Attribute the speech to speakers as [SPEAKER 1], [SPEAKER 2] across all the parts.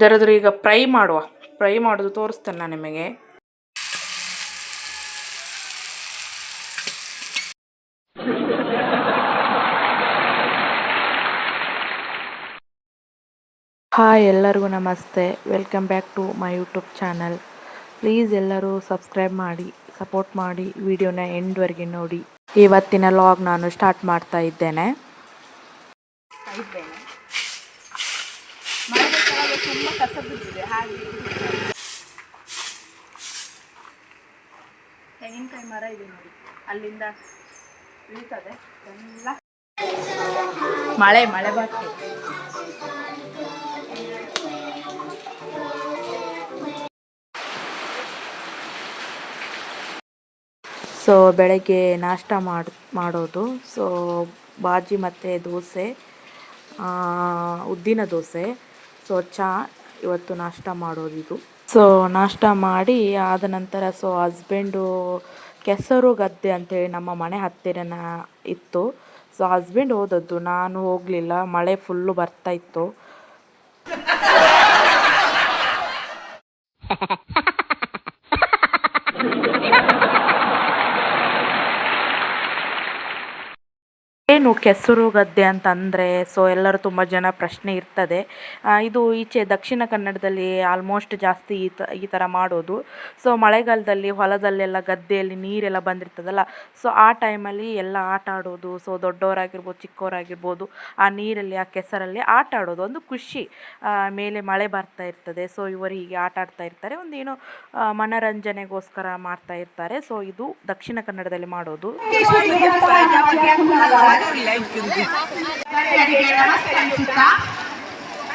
[SPEAKER 1] ಇದರದ್ರ ಈಗ ಫ್ರೈ ಮಾಡುವ ಫ್ರೈ ಮಾಡೋದು ತೋರಿಸ್ತೇನೆ ನಾನು ನಿಮಗೆ. ಹಾಯ್ ಎಲ್ಲರಿಗೂ ನಮಸ್ತೆ. Welcome back to my YouTube channel please ಎಲ್ಲರೂ ಸಬ್ಸ್ಕ್ರೈಬ್ ಮಾಡಿ ಸಪೋರ್ಟ್ ಮಾಡಿ ವಿಡಿಯೋನ ಎಂಡ್ವರೆಗೆ ನೋಡಿ. ಇವತ್ತಿನ ಲಾಗ್ ನಾನು ಸ್ಟಾರ್ಟ್ ಮಾಡ್ತಾ ಇದ್ದೇನೆ. ತೆಂಗಿನಕಾಯಿ ಮರ ಇದೆ ನೋಡಿ, ಅಲ್ಲಿಂದ ಇಳಿತದೆ, ಎಲ್ಲ ಮಳೆ ಮಳೆ ಬರ್ತದೆ ಸೊ ಬೆಳಗ್ಗೆ ನಾಷ್ಟ ಮಾಡಿ, ಮಾಡೋದು. ಸೊ ಬಾಜಿ ಮತ್ತು ದೋಸೆ ಉದ್ದಿನ ದೋಸೆ. ಸೊ ಚಹಾ ಇವತ್ತು ನಾಷ್ಟ ಮಾಡೋದು ಇದು. ಸೊ ನಾಷ್ಟ ಮಾಡಿ ಆದ ನಂತರ ಸೊ ಹಸ್ಬೆಂಡು ಕೆಸರು ಗದ್ದೆ ಅಂತೇಳಿ ನಮ್ಮ ಮನೆ ಹತ್ತಿರನ ಇತ್ತು. ಸೊ ಹಸ್ಬೆಂಡ್ ಹೋದದ್ದು ನಾನು ಹೋಗಲಿಲ್ಲ ಮಳೆ ಫುಲ್ಲು ಬರ್ತಾ ಇತ್ತು. ಏನು ಕೆಸರು ಗದ್ದೆ ಅಂತಂದರೆ ಸೊ ಎಲ್ಲರೂ ತುಂಬ ಜನ ಪ್ರಶ್ನೆ ಇರ್ತದೆ. ಇದು ಈಚೆ ದಕ್ಷಿಣ ಕನ್ನಡದಲ್ಲಿ ಆಲ್ಮೋಸ್ಟ್ ಜಾಸ್ತಿ ಈ ತ, ಈ ಥರ ಮಾಡೋದು. ಸೊ ಮಳೆಗಾಲದಲ್ಲಿ ಹೊಲದಲ್ಲೆಲ್ಲ ಗದ್ದೆಯಲ್ಲಿ ನೀರೆಲ್ಲ ಬಂದಿರ್ತದಲ್ಲ ಸೊ ಆ ಟೈಮಲ್ಲಿ ಎಲ್ಲ ಆಟ ಆಡೋದು ಸೊ ದೊಡ್ಡವರಾಗಿರ್ಬೋದು, ಚಿಕ್ಕವರಾಗಿರ್ಬೋದು, ಆ ನೀರಲ್ಲಿ, ಆ ಕೆಸರಲ್ಲಿ ಆಟ ಆಡೋದು ಒಂದು ಖುಷಿ. ಮೇಲೆ ಮಳೆ ಬರ್ತಾ ಇರ್ತದೆ ಸೊ ಇವರು ಹೀಗೆ ಆಟ ಆಡ್ತಾ ಇರ್ತಾರೆ ಒಂದು ಏನೋ ಮನರಂಜನೆಗೋಸ್ಕರ ಮಾಡ್ತಾ ಇರ್ತಾರೆ ಸೊ ಇದು ದಕ್ಷಿಣ ಕನ್ನಡದಲ್ಲಿ ಮಾಡೋದು.
[SPEAKER 2] ಗಣ್ಯರಿಗೆ ನಮಸ್ಕರಿಸುತ್ತಾ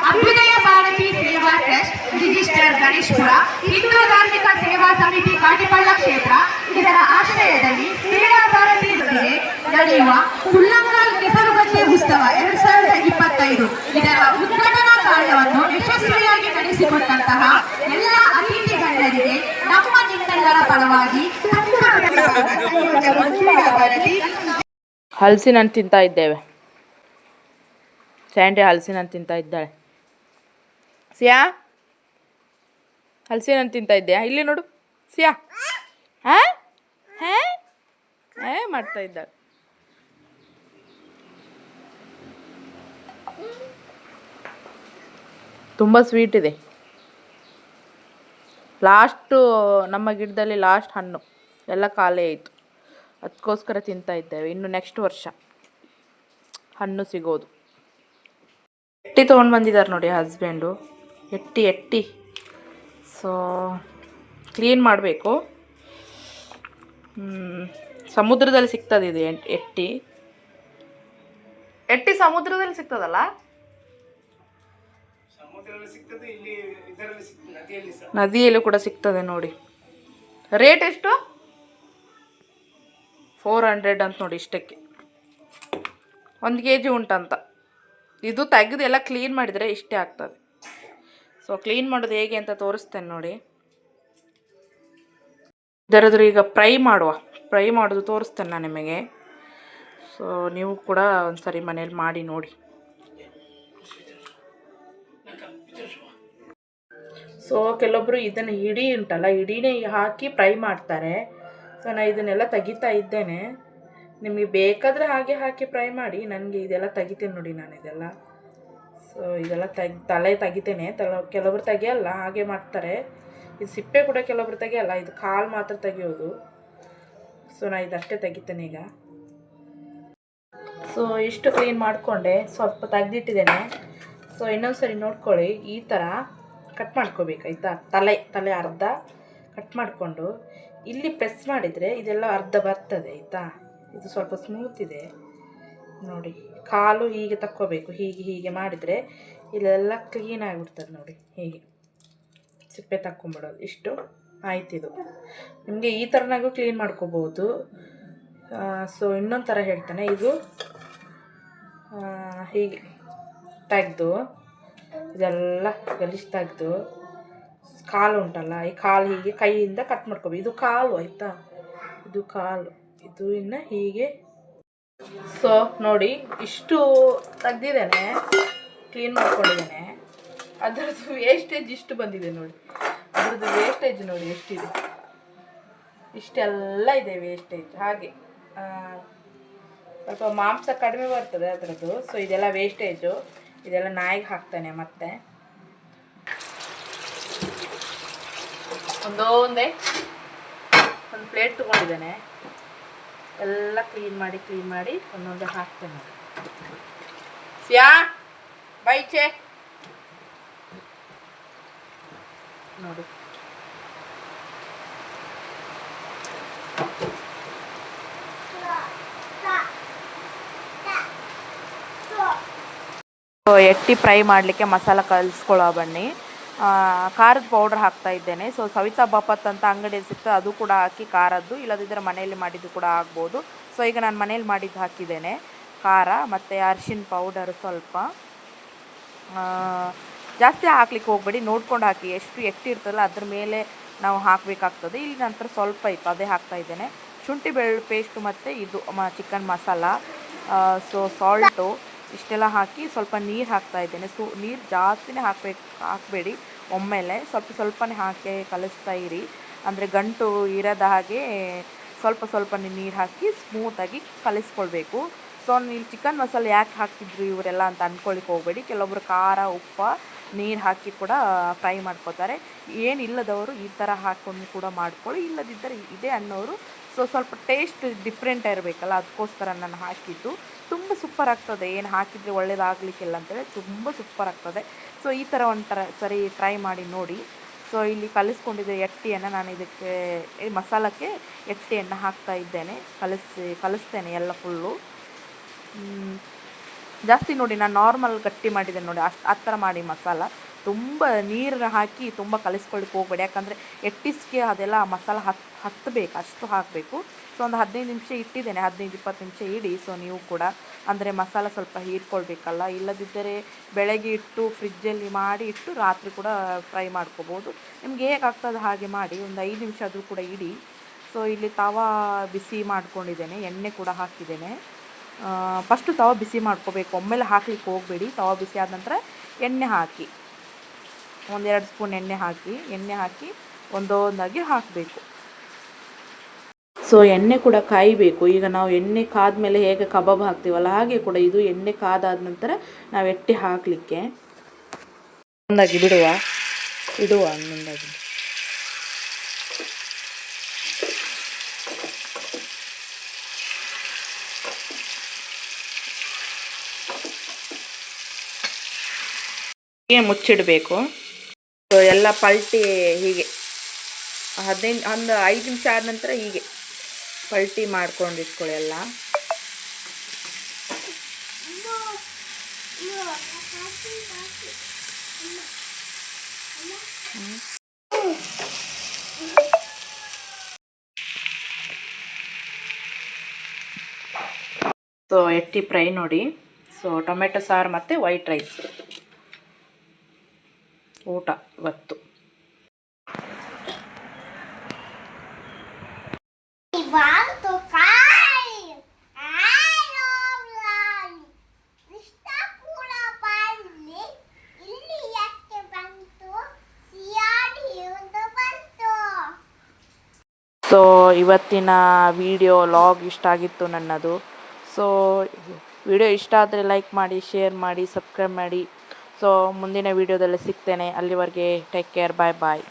[SPEAKER 2] ಅಭ್ಯುದಯ ಭಾರತಿ ಸೇವಾ ಟ್ರಸ್ಟ್ ರಿಜಿಸ್ಟರ್ ಗಣೇಶ್ಪುರ, ಹಿಂದೂ ಧಾರ್ಮಿಕ ಸೇವಾ ಸಮಿತಿ ಕಾಟಿಪಳ್ಳ ಕ್ಷೇತ್ರ, ಇದರ ಆಶ್ರಯದಲ್ಲಿ ಸೇವಾ ಭಾರತಿ ಜೊತೆಗೆ ನಡೆಯುವ ಹುಲ್ಲಂಗಾಲ್ ಕೆಸರುಗದ್ದೆ ಉತ್ಸವ ಎರಡ್ ಸಾವಿರದ ಇಪ್ಪತ್ತೈದು. ಇದರ ಉದ್ಘಾಟನಾ ಕಾರ್ಯವನ್ನು ಯಶಸ್ವಿಯಾಗಿ ನಡೆಸಿಕೊಟ್ಟಂತಹ ಎಲ್ಲ ಅತಿಥಿ ಗಣ್ಯರಿಗೆ ನಮ್ಮ ನಿಮ್ಮೆಲ್ಲರ ಪರವಾಗಿ
[SPEAKER 1] ಹಲಸಿನ ಹಣ್ಣು ತಿಂತಾ ಇದ್ದೇವೆ. ಸ್ಯಾಂಡಿ ಹಲಸಿನ ಹಣ್ಣು ತಿಂತಾ ಇದ್ದಾಳೆ. ಸಿಯಾ? ಹಲಸಿನ ಹಣ್ಣು ತಿಂತಾ ಇದ್ಯಾ ಇಲ್ಲಿ ನೋಡು. ಸಿಯಾ? ಹಾ? ಹಾಂ? ಹೇ? ಮಾಡ್ತಾ ಇದ್ದಾಳೆ. ತುಂಬ ಸ್ವೀಟ್ ಇದೆ. ಲಾಸ್ಟು ನಮ್ಮ ಗಿಡದಲ್ಲಿ ಲಾಸ್ಟ್ ಹಣ್ಣು. ಎಲ್ಲ ಖಾಲಿ ಆಯಿತು. ಅದಕ್ಕೋಸ್ಕರ ತಿಂತಾ ಇದ್ದೇವೆ. ಇನ್ನು ನೆಕ್ಸ್ಟ್ ವರ್ಷ ಹಣ್ಣು ಸಿಗೋದು. ಎಟ್ಟಿ ತೊಗೊಂಡು ಬಂದಿದ್ದಾರೆ ನೋಡಿ ಹಸ್ಬೆಂಡು ಎಟ್ಟಿ ಎಟ್ಟಿ ಸೊ ಕ್ಲೀನ್ ಮಾಡಬೇಕು. ಸಮುದ್ರದಲ್ಲಿ ಸಿಗ್ತದೆ ಇದು ಎಟ್ಟಿ ಎಟ್ಟಿ ಸಮುದ್ರದಲ್ಲಿ ಸಿಗ್ತದಲ್ಲ? ನದಿಯಲ್ಲೂ ಕೂಡ ಸಿಗ್ತದೆ ನೋಡಿ. ರೇಟ್ ಎಷ್ಟು? ಫೋರ್ ಹಂಡ್ರೆಡ್ ಅಂತ ನೋಡಿ ಇಷ್ಟಕ್ಕೆ. ಒಂದು ಕೆ ಜಿ ಉಂಟಂತ. ಇದು ತೆಗೆದು ಎಲ್ಲ ಕ್ಲೀನ್ ಮಾಡಿದರೆ ಇಷ್ಟೇ ಆಗ್ತದೆ. ಸೊ ಕ್ಲೀನ್ ಮಾಡೋದು ಹೇಗೆ ಅಂತ ತೋರಿಸ್ತೇನೆ ನೋಡಿ. ಇದರದ್ರ ಈಗ ಫ್ರೈ ಮಾಡುವ. ಫ್ರೈ ಮಾಡೋದು ತೋರಿಸ್ತೇನೆ ನಾನು ನಿಮಗೆ. ಸೊ ನೀವು ಕೂಡ ಒಂದ್ಸರಿ ಮನೇಲಿ ಮಾಡಿ ನೋಡಿ. ಸೊ ಕೆಲವೊಬ್ಬರು ಇದನ್ನು ಇಡೀ ಉಂಟಲ್ಲ ಇಡೀನೇ ಹಾಕಿ ಫ್ರೈ ಮಾಡ್ತಾರೆ. ಸೊ ನಾನು ಇದನ್ನೆಲ್ಲ ತೆಗಿತಾ ಇದ್ದೇನೆ. ನಿಮಗೆ ಬೇಕಾದರೆ ಹಾಗೆ ಹಾಕಿ ಫ್ರೈ ಮಾಡಿ, ನನಗೆ ಇದೆಲ್ಲ ತೆಗಿತೇನೆ ನೋಡಿ ನಾನು ಇದೆಲ್ಲ. ಸೊ ಇದೆಲ್ಲ ತೆಗ್, ತಲೆ ತೆಗಿತೇನೆ. ತಲೆ, ಕೆಲವರು ತೆಗಿಯಲ್ಲ, ಹಾಗೆ ಮಾಡ್ತಾರೆ. ಇದು ಸಿಪ್ಪೆ ಕೂಡ ಕೆಲವೊಬ್ರು ತೆಗಿಯಲ್ಲ, ಇದು ಕಾಲು ಮಾತ್ರ ತೆಗಿಯೋದು. ಸೊ ನಾನು ಇದಷ್ಟೇ ತೆಗಿತೇನೆ ಈಗ. ಸೊ ಇಷ್ಟು ಕ್ಲೀನ್ ಮಾಡಿಕೊಂಡೆ. ಸ್ವಲ್ಪ ತೆಗೆದಿಟ್ಟಿದ್ದೇನೆ. ಸೊ ಇನ್ನೊಂದು ಸರಿ ನೋಡ್ಕೊಳ್ಳಿ, ಈ ಥರ ಕಟ್ ಮಾಡ್ಕೋಬೇಕು, ಆಯಿತಾ? ತಲೆ ತಲೆ ಅರ್ಧ ಕಟ್ ಮಾಡಿಕೊಂಡು. ಇಲ್ಲಿ ಪ್ರೆಸ್ ಮಾಡಿದರೆ ಇದೆಲ್ಲ ಅರ್ಧ ಬರ್ತದೆ, ಆಯಿತಾ? ಇದು ಸ್ವಲ್ಪ ಸ್ಮೂತ್ ಇದೆ. ನೋಡಿ, ಕಾಲು ಹೀಗೆ ತಕ್ಕೋಬೇಕು, ಹೀಗೆ ಹೀಗೆ ಮಾಡಿದರೆ ಇಲ್ಲೆಲ್ಲ ಕ್ಲೀನ್ ಆಗಿಬಿಡ್ತದೆ ನೋಡಿ, ಹೀಗೆ. ಸಿಪ್ಪೆ ತಕ್ಕೊಂಬಿಡೋದು. ಇಷ್ಟು ಆಯ್ತಿದು. ನಿಮಗೆ ಈ ಥರನಾಗೂ ಕ್ಲೀನ್ ಮಾಡ್ಕೋಬೋದು. ಸೊ ಇನ್ನೊಂದು ಥರ ಹೇಳ್ತಾನೆ. ಇದು ಹೀಗೆ ತೆಗೆದು, ಇದೆಲ್ಲ ಗಲೀಜು ತೆಗೆದು ಕಾಲು ಉಂಟಲ್ಲ, ಈ ಕಾಲು ಹೀಗೆ ಕೈಯಿಂದ ಕಟ್ ಮಾಡ್ಕೋಬೇಕು. ಇದು ಕಾಲು ಆಯಿತಾ? ಇದು ಕಾಲು. ಇದು ಇನ್ನು ಹೀಗೆ. ಸೊ ನೋಡಿ, ಇಷ್ಟು ತೆಗ್ದಿದ್ದೇನೆ ಕ್ಲೀನ್ ಮಾಡ್ಕೊಂಡಿದ್ದೇನೆ. ಅದರದ್ದು ವೇಸ್ಟೇಜ್ ಇಷ್ಟು ಬಂದಿದೆ ನೋಡಿ. ಅದರದ್ದು ವೇಸ್ಟೇಜ್ ನೋಡಿ ಎಷ್ಟಿದೆ. ಇಷ್ಟೆಲ್ಲ ಇದೆ ವೇಸ್ಟೇಜ್ ಹಾಗೆ ಸ್ವಲ್ಪ ಮಾಂಸ ಕಡಿಮೆ ಬರ್ತದೆ ಅದರದ್ದು. ಸೊ ಇದೆಲ್ಲ ವೇಸ್ಟೇಜು ಇದೆಲ್ಲ ನಾಯಿಗೆ ಹಾಕ್ತಾನೆ ಮತ್ತೆ. ಒಂದೊಂದೇ ಒಂದು? ಪ್ಲೇಟ್ ತೊಗೊಂಡಿದ್ದೇನೆ. ಎಲ್ಲ ಕ್ಲೀನ್ ಮಾಡಿ ಕ್ಲೀನ್ ಮಾಡಿ ಒಂದೊಂದೇ ಹಾಕ್ತೇನೆ ಸ್ಯಾ ಬೈಚೆ ನೋಡಿ. ಎಟ್ಟಿ ಫ್ರೈ ಮಾಡಲಿಕ್ಕೆ ಮಸಾಲ ಕಲಿಸ್ಕೊಳ್ಳೋ ಬನ್ನಿ. ಖಾರದ ಪೌಡ್ರ್ ಹಾಕ್ತಾ ಇದ್ದೇನೆ. ಸೊ ಸವಿತಾ ಬಾಪತ್ ಅಂತ ಅಂಗಡಿ ಸಿಗ್ತದೆ, ಅದು ಕೂಡ ಹಾಕಿ ಖಾರದ್ದು ಇಲ್ಲದಿದ್ದರೆ ಮನೆಯಲ್ಲಿ ಮಾಡಿದ್ದು ಕೂಡ ಆಗ್ಬೋದು. ಸೊ ಈಗ ನಾನು ಮನೇಲಿ ಮಾಡಿದ್ದು ಹಾಕಿದ್ದೇನೆ, ಖಾರ ಮತ್ತು ಅರಿಶಿನ ಪೌಡರ್ ಸ್ವಲ್ಪ. ಜಾಸ್ತಿ ಹಾಕ್ಲಿಕ್ಕೆ ಹೋಗಬೇಡಿ, ನೋಡ್ಕೊಂಡು ಹಾಕಿ, ಎಷ್ಟು ಎಟ್ಟಿ ಇರ್ತದಲ್ಲ ಅದ್ರ ಮೇಲೆ ನಾವು ಹಾಕಬೇಕಾಗ್ತದೆ. ಇಲ್ಲಿ ನಂತರ ಸ್ವಲ್ಪ ಇತ್ತು, ಅದೇ ಹಾಕ್ತಾ ಇದ್ದೇನೆ. ಶುಂಠಿ ಬೆಳ್ಳುಳ್ಳಿ ಪೇಸ್ಟು ಮತ್ತು ಇದು ಚಿಕನ್ ಮಸಾಲ ಸೊ ಸಾಲ್ಟು ಇಷ್ಟೆಲ್ಲ ಹಾಕಿ ಸ್ವಲ್ಪ ನೀರು ಹಾಕ್ತಾ ಇದ್ದೇನೆ. ಸೊ, ನೀರು ಜಾಸ್ತಿನೇ ಹಾಕ್ಬೇಕು ಹಾಕಬೇಡಿ. ಒಮ್ಮೆಲೆ ಸ್ವಲ್ಪ ಸ್ವಲ್ಪನೇ ಹಾಕಿ ಕಲಿಸ್ತಾ ಇರಿ. ಅಂದರೆ ಗಂಟು ಇರದ ಹಾಗೆ ಸ್ವಲ್ಪ ಸ್ವಲ್ಪನೇ ನೀರು ಹಾಕಿ ಸ್ಮೂತಾಗಿ ಕಲಿಸ್ಕೊಳ್ಬೇಕು. ಸೊ ಇಲ್ಲಿ ಚಿಕನ್ ಮಸಾಲೆ ಯಾಕೆ ಹಾಕ್ತಿದ್ರು ಇವರೆಲ್ಲ ಅಂತ ಅಂದ್ಕೊಳ್ಳಿಕ್ಕೆ ಹೋಗಬೇಡಿ. ಕೆಲವೊಬ್ರು ಖಾರ, ಉಪ್ಪ, ನೀರು ಹಾಕಿ ಕೂಡ ಫ್ರೈ ಮಾಡ್ಕೋತಾರೆ. ಏನಿಲ್ಲದವರು ಈ ಥರ ಹಾಕ್ಕೊಂಡು ಕೂಡ ಮಾಡ್ಕೊಳ್ಳಿ. ಇಲ್ಲದಿದ್ದರೆ ಇದೇ ಅನ್ನೋರು. ಸೊ ಸ್ವಲ್ಪ ಟೇಸ್ಟ್ ಡಿಫ್ರೆಂಟ್ ಇರಬೇಕಲ್ಲ ಅದಕ್ಕೋಸ್ಕರ ನಾನು ಹಾಕಿದ್ದು. ತುಂಬ ಸೂಪರ್ ಆಗ್ತದೆ. ಏನು ಹಾಕಿದರೆ ಒಳ್ಳೇದಾಗಲಿಕ್ಕಿಲ್ಲ ಅಂತೇಳಿ ತುಂಬ ಸೂಪರ್ ಆಗ್ತದೆ. ಸೊ ಈ ಥರ ಒಂಥರ ಸರಿ ಟ್ರೈ ಮಾಡಿ ನೋಡಿ. ಸೊ ಇಲ್ಲಿ ಕಲಿಸ್ಕೊಂಡಿದ್ದ ಎಟ್ಟಿಯನ್ನು ನಾನು ಇದಕ್ಕೆ, ಮಸಾಲಕ್ಕೆ ಎಟ್ಟಿಯನ್ನು ಹಾಕ್ತಾ ಇದ್ದೇನೆ. ಕಲಿಸಿ, ಕಲಿಸ್ತೇನೆ ಎಲ್ಲ ಫುಲ್ಲು ಜಾಸ್ತಿ ನೋಡಿ, ನಾನು ನಾರ್ಮಲ್ ಗಟ್ಟಿ ಮಾಡಿದ್ದೇನೆ ನೋಡಿ, ಅಷ್ಟು ಆ ಥರ ಮಾಡಿ ಮಸಾಲ. ತುಂಬ ನೀರನ್ನ ಹಾಕಿ ತುಂಬ ಕಲಿಸ್ಕೊಳ್ಳಿಕ್ಕೆ ಹೋಗ್ಬೇಡಿ. ಯಾಕಂದರೆ ಎಟ್ಟಿಸ್ಗೆ ಅದೆಲ್ಲ ಮಸಾಲ ಹತ್ ಹತ್ತಬೇಕು ಅಷ್ಟು ಹಾಕಬೇಕು. ಸೊ ಒಂದು ಹದಿನೈದು ನಿಮಿಷ ಇಟ್ಟಿದ್ದೇನೆ. ಹದಿನೈದು, ಇಪ್ಪತ್ತು ನಿಮಿಷ ಇಡಿ. ಸೊ ನೀವು ಕೂಡ ಅಂದರೆ ಮಸಾಲ ಸ್ವಲ್ಪ ಹೀರ್ಕೊಳ್ಬೇಕಲ್ಲ. ಇಲ್ಲದಿದ್ದರೆ ಬೆಳಗ್ಗೆ ಇಟ್ಟು ಫ್ರಿಜ್ಜಲ್ಲಿ ಮಾಡಿ ಇಟ್ಟು ರಾತ್ರಿ ಕೂಡ ಫ್ರೈ ಮಾಡ್ಕೋಬೋದು. ನಿಮ್ಗೆ ಹೇಗೆ ಆಗ್ತದೆ ಹಾಗೆ ಮಾಡಿ. ಒಂದು ಐದು ನಿಮಿಷ ಆದರೂ ಕೂಡ ಇಡಿ. ಸೊ ಇಲ್ಲಿ ತವಾ ಬಿಸಿ ಮಾಡ್ಕೊಂಡಿದ್ದೇನೆ. ಎಣ್ಣೆ ಕೂಡ ಹಾಕಿದ್ದೇನೆ. ಫಸ್ಟು ತವ ಬಿಸಿ ಮಾಡ್ಕೋಬೇಕು. ಒಮ್ಮೆಲೆ ಹಾಕ್ಲಿಕ್ಕೆ ಹೋಗಬೇಡಿ. ತವ ಬಿಸಿ ಆದ ನಂತರ ಎಣ್ಣೆ ಹಾಕಿ. ಒಂದೆರಡು ಸ್ಪೂನ್ ಎಣ್ಣೆ ಹಾಕಿ. ಎಣ್ಣೆ ಹಾಕಿ ಒಂದೊಂದಾಗಿ ಹಾಕಬೇಕು. ಸೊ ಎಣ್ಣೆ ಕೂಡ ಕಾಯಬೇಕು. ಈಗ ನಾವು ಎಣ್ಣೆ ಕಾದ್ಮೇಲೆ ಹೇಗೆ ಕಬಾಬ್ ಹಾಕ್ತೀವಲ್ಲ, ಹಾಗೆ ಕೂಡ ಇದು ಎಣ್ಣೆ ಕಾದಾದ ನಂತರ ನಾವು ಎಟ್ಟಿ ಹಾಕಲಿಕ್ಕೆ. ಒಂದಾಗಿ ಬಿಡುವ. ಇಡುವ ಒಂದೊಂದಾಗಿ ಹೀಗೆ ಮುಚ್ಚಿಡಬೇಕು. ಸೊ ಎಲ್ಲ ಪಲ್ಟಿ ಹೀಗೆ. ಹದಿನೈದು, ಒಂದು ಐದು ನಿಮಿಷ ಆದ ನಂತರ ಹೀಗೆ ಪಲ್ಟಿ ಮಾಡ್ಕೊಂಡು ಇಟ್ಕೊಳ್ಳಿ ಎಲ್ಲ. ಸೊ ಎಟ್ಟಿ ಫ್ರೈ ನೋಡಿ. ಸೊ ಟೊಮೆಟೊ ಸಾರು ಮತ್ತು ವೈಟ್ ರೈಸ್ ಊಟ ಇವತ್ತು
[SPEAKER 3] Quanto cai? I love life. ಇಷ್ಟ ಕೂಡ ಬನ್ನಿ ಇಲ್ಲಿ ಯಾಕೆ ಬಂತು ಸಿಯಾಡಿ ಒಂದು ಇವತ್ತು
[SPEAKER 1] ಸೊ ಇವತ್ತಿನ ವಿಡಿಯೋ ಲಾಗ್ ಇಷ್ಟ ಆಗಿತ್ತು ನನ್ನದು. ಸೊ ವಿಡಿಯೋ ಇಷ್ಟ ಆದರೆ ಲೈಕ್ ಮಾಡಿ ಶೇರ್ ಮಾಡಿ ಸಬ್ಸ್ಕ್ರೈಬ್ ಮಾಡಿ. ಸೊ ಮುಂದಿನ ವಿಡಿಯೋದಲ್ಲಿ ಸಿಗ್ತೇನೆ. ಅಲ್ಲಿವರೆಗೆ ಟೇಕ್ ಕೇರ್ ಬಾಯ್ ಬಾಯ್